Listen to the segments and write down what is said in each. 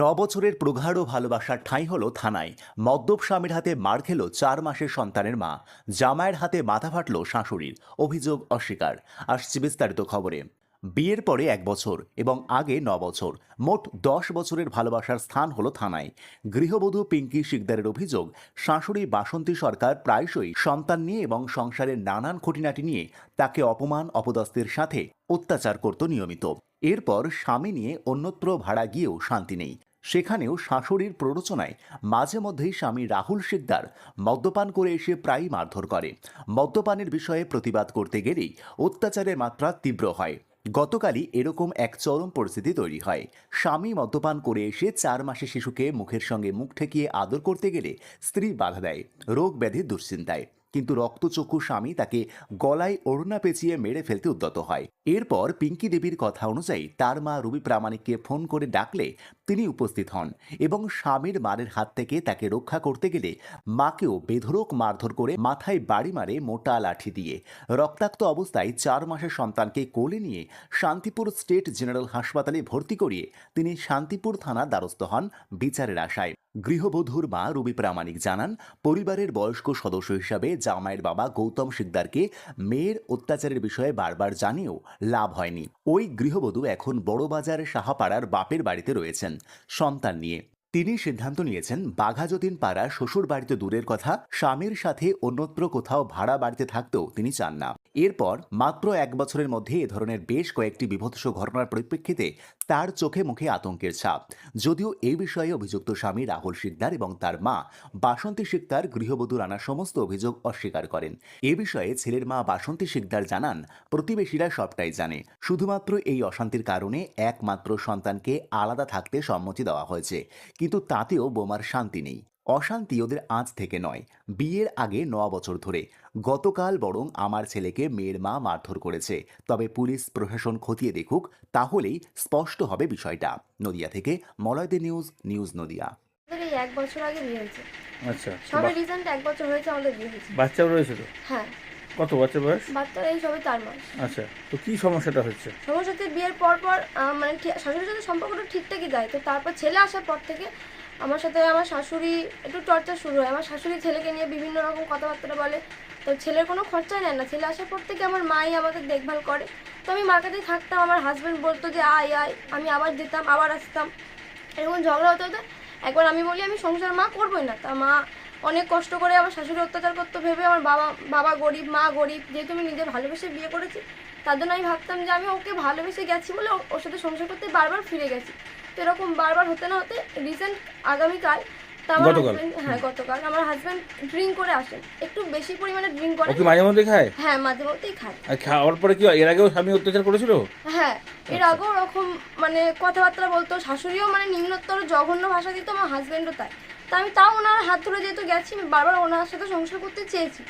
ন বছরের প্রগাঢ় ভালোবাসার ঠাঁই হলো থানায়। মদ্যপ স্বামীর হাতে মার খেল চার মাসের সন্তানের মা। জামাইয়ের হাতে মাথা ফাটল শাশুড়ির, অভিযোগ অস্বীকার। আসছে বিস্তারিত খবরে। বিয়ের পরে এক বছর এবং আগে ন বছর, মোট দশ বছরের ভালোবাসার স্থান হলো থানায়। গৃহবধূ পিঙ্কি শিকদারের অভিযোগ, শাশুড়ি বাসন্তী সরকার প্রায়শই সন্তান নিয়ে এবং সংসারের নানান খুঁটিনাটি নিয়ে তাকে অপমান, অপদস্থের সাথে অত্যাচার করত নিয়মিত। এরপর স্বামী নিয়ে অন্যত্র ভাড়া গিয়েও শান্তি নেই। সেখানেও শাশুড়ির প্ররোচনায় মাঝে মধ্যেই স্বামী রাহুল শিকদার মদ্যপান করে এসে প্রায়ই মারধর করে। মদ্যপানের বিষয়ে প্রতিবাদ করতে গেলেই অত্যাচারের মাত্রা তীব্র হয়। গতকালই এরকম এক চরম পরিস্থিতি তৈরি হয়। স্বামী মদ্যপান করে এসে চার মাসে শিশুকে মুখের সঙ্গে মুখ ঠেকিয়ে আদর করতে গেলে স্ত্রী বাধা দেয়, রোগ ব্যাধির দুশ্চিন্তায়। কিন্তু রক্তচক্ষু স্বামী তাকে গলায় ওড়না পেঁচিয়ে মেরে ফেলতে উদ্যত হয়। এরপর পিঙ্কি দেবীর কথা অনুযায়ী তার মা রবি প্রামাণিককে ফোন করে ডাকলে তিনি উপস্থিত হন এবং স্বামীর মারের হাত থেকে তাকে রক্ষা করতে গেলে মাকেও বেধরক মারধর করে মাথায় বাড়ি মারে মোটা লাঠি দিয়ে। রক্তাক্ত অবস্থায় চার মাসের সন্তানকে কোলে নিয়ে শান্তিপুর স্টেট জেনারেল হাসপাতালে ভর্তি করিয়ে তিনি শান্তিপুর থানা দ্বারস্থ হন বিচারের আশায়। গৃহবধূর মা রবি প্রামাণিক জানান, পরিবারের বয়স্ক সদস্য হিসাবে জামাইয়ের বাবা গৌতম শিকদারকে মেয়ের অত্যাচারের বিষয়ে বারবার জানিয়েও লাভ হয়নি। ওই গৃহবধূ এখন বড়বাজার সাহাপাড়ার বাপের বাড়িতে রয়েছেন সন্তান নিয়ে। তিনি সিদ্ধান্ত নিয়েছেন বাঘাযতীন পাড়া শ্বশুর বাড়িতে দূরের কথা, স্বামীর সাথে অন্যত্র কোথাও ভাড়া বাড়িতে থাকতেও তিনি চান না। এরপর মাত্র এক বছরের মধ্যে এ ধরনের বেশ কয়েকটি বিভৎস ঘটনার পরিপ্রেক্ষিতে তার চোখে মুখে আতঙ্কের ছাপ। যদিও এই বিষয়ে অভিযুক্ত স্বামী রাহুল শিকদার এবং তার মা বাসন্তী শিকদার গৃহবধূ আনা সমস্ত অভিযোগ অস্বীকার করেন। এ বিষয়ে ছেলের মা বাসন্তী শিকদার জানান, প্রতিবেশীরা সবটাই জানে। শুধুমাত্র এই অশান্তির কারণে একমাত্র সন্তানকে আলাদা থাকতে সম্মতি দেওয়া হয়েছে। কিন্তু তাতেও বোমার শান্তি নেই। অশান্তি ওদের আজ থেকে নয় বিয়ের আগে ন বছর ধরে। গতকাল বরং আমার ছেলেকে মেয়ের মা মারধর করেছে। তবে পুলিশ প্রশাসন খতিয়ে দেখুক তাহলেই স্পষ্ট হবে বিষয়টা। নদিয়া থেকে মলয়দে নিউজ নিউজ নদিয়া। এক বছর আগে বিয়ে হয়েছে। আচ্ছা সবে রিসেন্ট এক বছর হয়েছে আমাদের বিয়ে হয়েছে। বাচ্চাও রয়েছে তো? হ্যাঁ। কত বাচ্চা বয়স? বাচ্চার এই সবে চার মাস। আচ্ছা তো কি সমস্যাটা হচ্ছে? সবার সাথে বিয়ের পর পর মানে শাশুড়ির সাথে সম্পর্কটা ঠিকঠাকই যায়। তো তারপর ছেলে আসার পর থেকে আমার সাথে আমার শাশুড়ি, একটু চর্চা শুরু হয়। আমার শাশুড়ি ছেলেকে নিয়ে বিভিন্ন রকম কথাবার্তা বলে। তো ছেলের কোনো খরচাই নেয় না। ছেলে আসার পর থেকে আমার মাই আমাদের দেখভাল করে। তো আমি মার কাছেই থাকতাম, আমার হাজব্যান্ড বলতো যে, আয় আয়, আমি আবার যেতাম, আবার আসতাম। এরকম ঝগড়া হতে হতে। একবার আমি বলি, আমি সংসার মা করবোই না। তা মা অনেক কষ্ট করে আমার শাশুড়ি অত্যাচার করতো ভেবে আমার বাবা বাবা গরিব, মা গরিব, যেহেতু আমি নিজে ভালোবেসে বিয়ে করেছি, তার জন্য আমি ভাবতাম যে, আমি ওকে ভালোবেসে গেছি বলে ওর সাথে সংসার করতে বারবার ফিরে গেছি। তো এরকম বারবার হতে না হতে রিসেন্ট আগামীকাল আমার গতকাল? হাজব্যান্ড হ্যাঁ গতকাল আমার হাজব্যান্ড ড্রিঙ্ক করে আসেন। একটু বেশি পরিমাণে ড্রিঙ্ক করে কি মাঝে মধ্যে খায়? হ্যাঁ মাঝে মধ্যেই খায়। আর খাওয়ার পরে কি এর আগেও স্বামী অত্যাচার করেছিল? হ্যাঁ এর আগেও ওরকম মানে কথাবার্তা বলতো। শাশুড়িও মানে নিম্নতর জঘন্য ভাষা দিত আমার হাজব্যান্ডও তাই। তা আমি তাও ওনার হাত ধরে যেহেতু গেছি বারবার ওনার সাথে সংসার করতে চেয়েছি।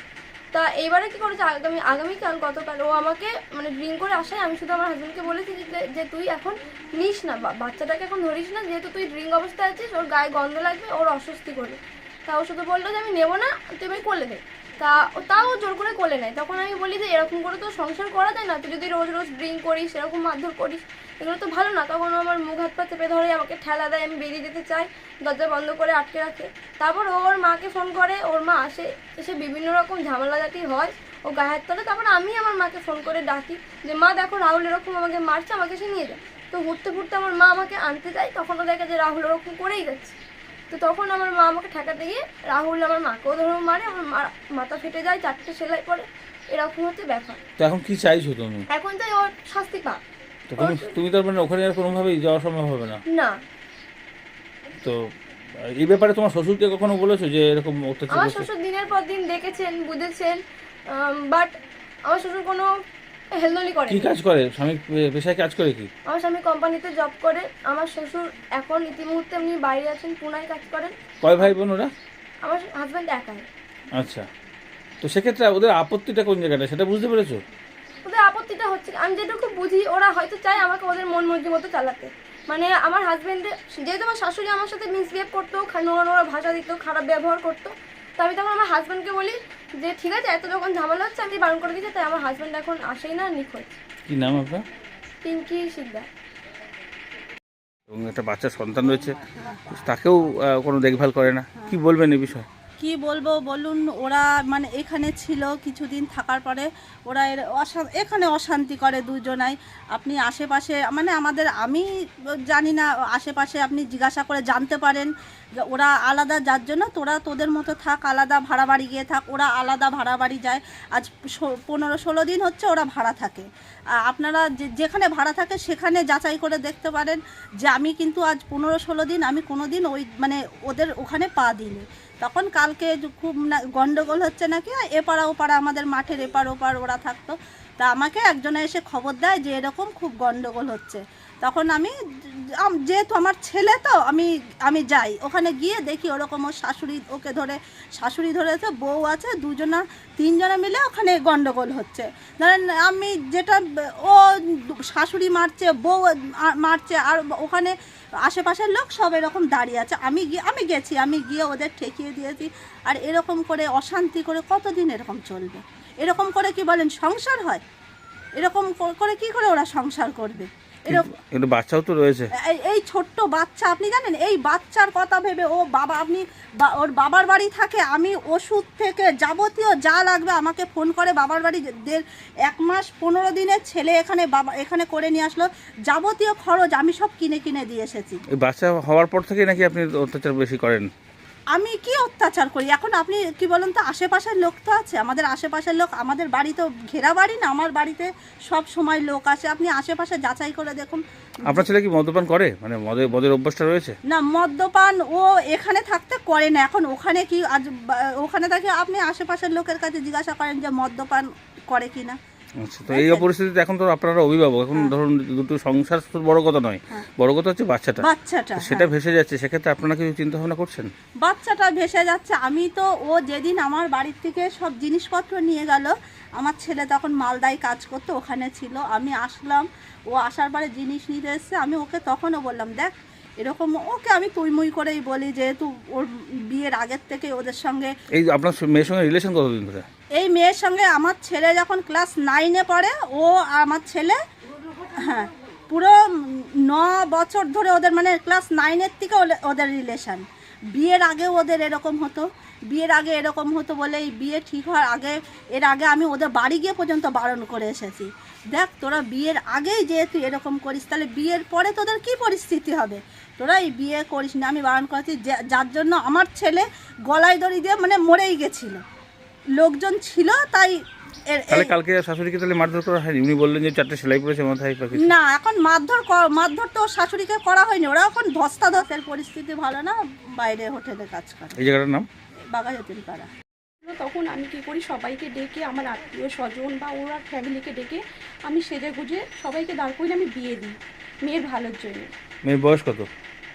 তা এইবারে কি করেছে? আগামী, আগামীকাল গতকাল ও আমাকে মানে ড্রিঙ্ক করে আসায় আমি শুধু আমার হাজব্যান্ডকে বলেছি যে- তুই এখন নিস না বাচ্চাটাকে এখন ধরিস না, যেহেতু তুই ড্রিঙ্ক অবস্থায় আছিস, ওর গায়ে গন্ধ লাগবে, ওর অস্বস্তি করবে। তা ও শুধু বলল যে আমি নেব না, তুই আমি করলে দে। তা, তাও জোর করে কোলে নেয়। তখন আমি বলি যে, এরকম করে তো সংসার করা যায় না। তুই যদি রোজ রোজ ড্রিঙ্ক করিস এরকম মারধর করিস, এগুলো তো ভালো না। তখন আমার মুখ হাত পা চেপে ধরে, আমাকে ঠেলা দেয়, আমি বেরিয়ে যেতে চাই, দরজা বন্ধ করে আটকে রাখে। তারপর ওর মাকে ফোন করে, ওর মা আসে, এসে বিভিন্ন রকম ঝামেলাঝাটি হয়, ও গায়ে হাত তোলে। তারপর আমি আমার মাকে ফোন করে ডাকি যে, মা, দেখো, রাহুল এরকম আমাকে মারছে, আমাকে সে নিয়ে যায় তো ঘুরতে ঘুরতে আমার মা আমাকে আনতে যায়। তখন ও দেখে যে রাহুল ওরকম করেই যাচ্ছে। তো তখন আমার মা আমাকে ঠেকাতে গিয়ে রাহুল আমার মাকেও ধরো মারে আমার মাথা ফেটে যায় চারটে সেলাই পরে এরকম হচ্ছে ব্যাপার। তো এখন কি চাইছো তুমি? এখন তাই ওর শাস্তি পা তো তুমি তুমি তার মানে ওখানে আর কোনোভাবেই যাওয়া সম্ভব হবে না। না। তো এই ব্যাপারে তোমার শ্বশুরকে কখনো বলেছ যে এরকম অত্যাচার আমার শ্বশুর দিনের পর দিন দেখেছেন বুঝেছেন বাট আমার শ্বশুর কোনো হেলদলি করে কি কাজ করে? স্বামী পেশায় কাজ করে কি? আমার স্বামী কোম্পানিতে জব করে। আমার শ্বশুর এখন ইতিমুহূর্তে উনি বাইরে আছেন পুনায় কাজ করেন। কয় ভাই বোন ওরা? আমার হাজব্যান্ড একাই। আচ্ছা। তো সেক্ষেত্রে ওদের আপত্তিটা কোন জায়গাটা? সেটা বুঝতে পেরেছ? ওদের আপত্তিটা হচ্ছে আমি যেটুকু বুঝি ওরা হয়তো চায় আমাকে ওদের মন মর্জি মতো চালাতে। মানে আমার হাজবেন্ডে যেহেতু আমার শাশুড়ি আমার সাথে মিসবিহেভ করতো নোংরা নোংরা ভাষা দিত খারাপ ব্যবহার করতো তো আমি তখন আমার হাজব্যান্ডকে বলি যে ঠিক আছে এত যখন ঝামেলা হচ্ছে আমি বারণ করে দিচ্ছি তাই আমার হাজব্যান্ড এখন আসেই না নিখোঁজ। কি নাম আপনার? পিঙ্কি শিকদার এবং একটা বাচ্চা সন্তান রয়েছে তাকেও কোনো দেখভাল করে না। কি বলবেন এই বিষয়ে? কি বলব বলুন, ওরা মানে এখানে ছিল কিছুদিন থাকার পরে ওরা এর এখানে অশান্তি করে দুজনাই। আপনি আশেপাশে মানে আমাদের, আমি জানি না, আশেপাশে আপনি জিজ্ঞাসা করে জানতে পারেন ওরা আলাদা যার জন্য, তোরা তোদের মতো থাক, আলাদা ভাড়া বাড়ি গিয়ে থাক, ওরা আলাদা ভাড়া বাড়ি যায়। আজ পনেরো ষোলো দিন হচ্ছে ওরা ভাড়া থাকে। আপনারা যেখানে ভাড়া থাকে সেখানে যাচাই করে দেখতে পারেন যে আমি কিন্তু আজ পনেরো ষোলো দিন, আমি কোনো দিন ওই মানে ওদের ওখানে পা দিইনি। তখন কালকে খুব না, গন্ডগোল হচ্ছে নাকি এপাড়া ওপাড়া আমাদের মাঠের এপার ওপার ওরা থাকতো। তা আমাকে একজনে এসে খবর দেয় যে এরকম খুব গন্ডগোল হচ্ছে। তখন আমি যেহেতু আমার ছেলে তো, আমি আমি যাই। ওখানে গিয়ে দেখি ওরকম ওর শাশুড়ি, ওকে ধরে, শাশুড়ি ধরেছে, বউ আছে, দুজনা, তিনজনে মিলে ওখানে গন্ডগোল হচ্ছে। ধরেন আমি যেটা, ও শাশুড়ি মারছে, বউ মারছে, আর ওখানে আশেপাশের লোক সব এরকম দাঁড়িয়ে আছে। আমি গিয়ে, আমি গেছি, আমি গিয়ে ওদের ঠেকিয়ে দিয়েছি। আর এরকম করে অশান্তি করে কতদিন এরকম চলবে? এরকম করে কি বলেন, সংসার হয়? এরকম করে কি করে ওরা সংসার করবে? কিন্তু বাচ্চাও তো রয়েছে। এই এই ছোট্ট বাচ্চা আপনি জানেন? এই বাচ্চার কথা ভেবে ও বাবা আপনি বা- ওর বাবার বাড়ি থাকে আমি ওষুধ থেকে যাবতীয় যা লাগবে আমাকে ফোন করে বাবার বাড়ি দের এক মাস পনেরো দিনের ছেলে এখানে বাবা এখানে করে নিয়ে আসলো। যাবতীয় খরচ আমি সব কিনে কিনে দিয়ে এসেছি। এই বাচ্চা হওয়ার পর থেকে নাকি আপনি অত্যাচার বেশি করেন? আমি কি অত্যাচার করি? এখন আপনি কি বলুন তো আশেপাশের লোক তো আছে আমাদের আশেপাশের লোক আমাদের বাড়ি তো ঘেরা বাড়ি না আমার বাড়িতে সব সময় লোক আসে। আপনি আশেপাশে যাচাই করে দেখুন। আপনার ছেলে কি মদ্যপান করে? মানে মদের মদের অভ্যাসটা রয়েছে? না মদ্যপান ও এখানে থাকতে করে না। এখন ওখানে কি আজ ওখানে থাকে আপনি আশেপাশের লোকের কাছে জিজ্ঞাসা করেন যে মদ্যপান করে কি না আচ্ছা তো এই পরিস্থিতিতে এখন তো আপনারা অভিভাবক। এখন ধরুন দুটো সংসার তো বড় কথা নয় হ্যাঁ। বড় কথা হচ্ছে বাচ্চাটা। বাচ্চাটা সেটা হ্যাঁ। ভেসে যাচ্ছে সেক্ষেত্রে আপনারা কিছু চিন্তা ভাবনা করছেন? বাচ্চাটা ভেসে যাচ্ছে। আমি তো ও যেদিন আমার বাড়ির থেকে সব জিনিসপত্র নিয়ে গেল আমার ছেলে তখন মালদায় কাজ করতো ওখানে ছিল। আমি আসলাম ও আসার পরে জিনিস নিতে এসছে আমি ওকে তখনও বললাম দেখ এরকম ওকে আমি তুইমুই করেই বলি যেহেতু ওর বিয়ের আগের থেকে ওদের সঙ্গে এই আপনার মেয়ের সঙ্গে রিলেশন কতদিন ধরে? এই মেয়ের সঙ্গে আমার ছেলে যখন ক্লাস নাইনে পড়ে, ও আমার ছেলে হ্যাঁ পুরো ন বছর ধরে ওদের মানে ক্লাস নাইনের থেকে ওদের রিলেশন বিয়ের আগে ওদের এরকম হতো, বিয়ের আগে এরকম হতো বলে এই বিয়ে ঠিক হওয়ার আগে, এর আগে আমি ওদের বাড়ি গিয়ে পর্যন্ত বারণ করে এসেছি। দেখ, তোরা বিয়ের আগেই যেহেতু এরকম করিস, তাহলে বিয়ের পরে তোদের কি পরিস্থিতি হবে? তোরা এই বিয়ে করিস না, আমি বারণ করেছি যার জন্য আমার ছেলে গলায় দড়ি দিয়ে মানে মরেই গেছিল। লোকজন ছিল তাই এর- তাহলে কালকে শাশুড়িকে তাহলে মারধর করা হয়নি? উনি বললেন যে চারটে সেলাই পড়েছে মাথায় না এখন মারধর ক- মারধর তো ওর শাশুড়িকে করা হয়নি। ওরা এখন ধস্তাধস্তের পরিস্থিতি ভালো না বাইরে হোটেলে কাজ করে। এই জায়গাটার নাম? পাড়া। তখন আমি কি করি সবাইকে ডেকে আমার আত্মীয় স্বজন বা ওরা ফ্যামিলিকে ডেকে আমি সেজে গুজে সবাইকে দাঁড় করে আমি বিয়ে দিই মেয়ের ভালোর জন্য। মেয়ের বয়স কত?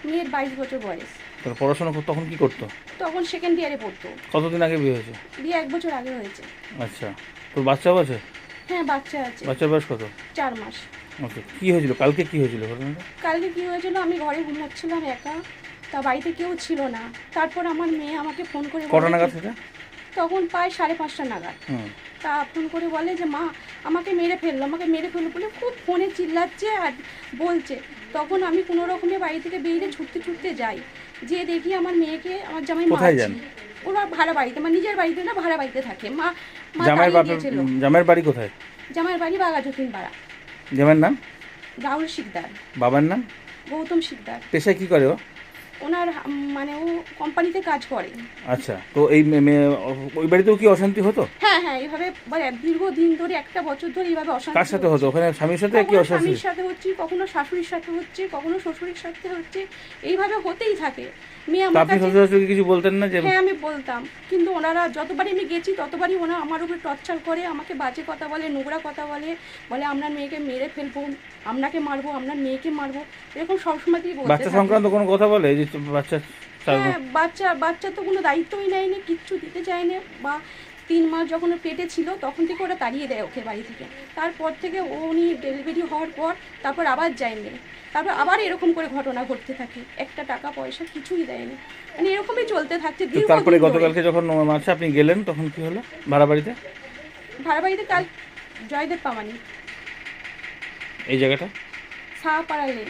মেয়ের বাইশ বছর বয়স। তার পড়াশোনা করতো তখন কি করতো? তখন সেকেন্ড ইয়ারে পড়তো। কতদিন আগে বিয়ে হয়েছে? বিয়ে এক বছর আগে হয়েছে। আচ্ছা। তোর বাচ্চাও আছে? হ্যাঁ বাচ্চা আছে। বাচ্চার বয়স কত? চার মাস। ওকে কি হয়েছিল? কালকে কি হয়েছিল ঘটনাটা? কালকে কি হয়েছিল? আমি ঘরে ঘুমাচ্ছিলাম একা। তা বাড়িতে কেউ ছিল না। তারপর আমার মেয়ে আমাকে ফোন করে কটা নাগাদ তখন প্রায় সাড়ে পাঁচটা নাগাদ। তা ফোন করে বলে যে মা আমাকে মেরে ফেলল আমাকে মেরে ফেলল বলে খুব ফোনে চিল্লাচ্ছে আর বলছে। তখন আমি কোনো রকমে বাড়ি থেকে বেরিয়ে ছুটতে ছুটতে যাই। যে দেখি আমার মেয়েকে আমার জামাই মারছে। ওরা ভাড়া বাড়িতে মানে নিজের বাড়িতে না ভাড়া বাড়িতে থাকে। মা জামাই জামাইয়ের বাড়ি কোথায়? জামাইয়ের বাড়ি বাগাজতিন পাড়া জামাইয়ের নাম? রাহুল শিকদার। বাবার নাম? গৌতম শিকদার। পেশায় কি করে ও? ওনার মানে ও কোম্পানিতে কাজ করে। আচ্ছা তো এই ওই বাড়িতেও কি অশান্তি হতো? হ্যাঁ হ্যাঁ এইভাবে মানে দীর্ঘদিন ধরে একটা বছর ধরে এইভাবে অশান্তি কার সাথে হতো? ওখানে স্বামীর সাথে কি অশান্তি? স্বামীর সাথে হচ্ছে কখনো শাশুড়ির সাথে হচ্ছে কখনো শ্বশুরের সাথে হচ্ছে এইভাবে হতেই থাকে। মেয়ে আমার আপনি কাছে শ্বশুর শাশুড়ি কিছু বলতেন না যে হ্যাঁ আমি বলতাম। কিন্তু ওনারা যতবারই আমি গেছি ততবারই ওনা আমার উপরে টর্চার করে আমাকে বাজে কথা বলে নোংরা কথা বলে বলে আপনার মেয়েকে মেরে ফেলব আপনাকে মারবো আপনার মেয়েকে মারবো এরকম সবসময়তেই বলতে বাচ্চা সংক্রান্ত কোনো কথা বলে যে বাচ্চা হ্যাঁ বাচ্চা বাচ্চা তো কোনো দায়িত্বই নেয়নি কিচ্ছু দিতে চায়নি। বা তিন মাস যখন পেটে ছিল তখন থেকে ওরা তাড়িয়ে দেয় ওকে বাড়ি থেকে। তারপর থেকে ও উনি ডেলিভারি হওয়ার পর তারপর আবার যায়নি। তারপর আবার এরকম করে ঘটনা ঘটতে থাকে। একটা টাকা পয়সা কিছুই দেয়নি। মানে এরকমই চলতে থাকছে তারপরে গতকালকে যখন মাসে আপনি গেলেন তখন কি হলো? ভাড়া বাড়িতে ভাড়া বাড়িতে কাল জয়দেব পামানি এই জায়গাটা? সাহাপাড়া লেন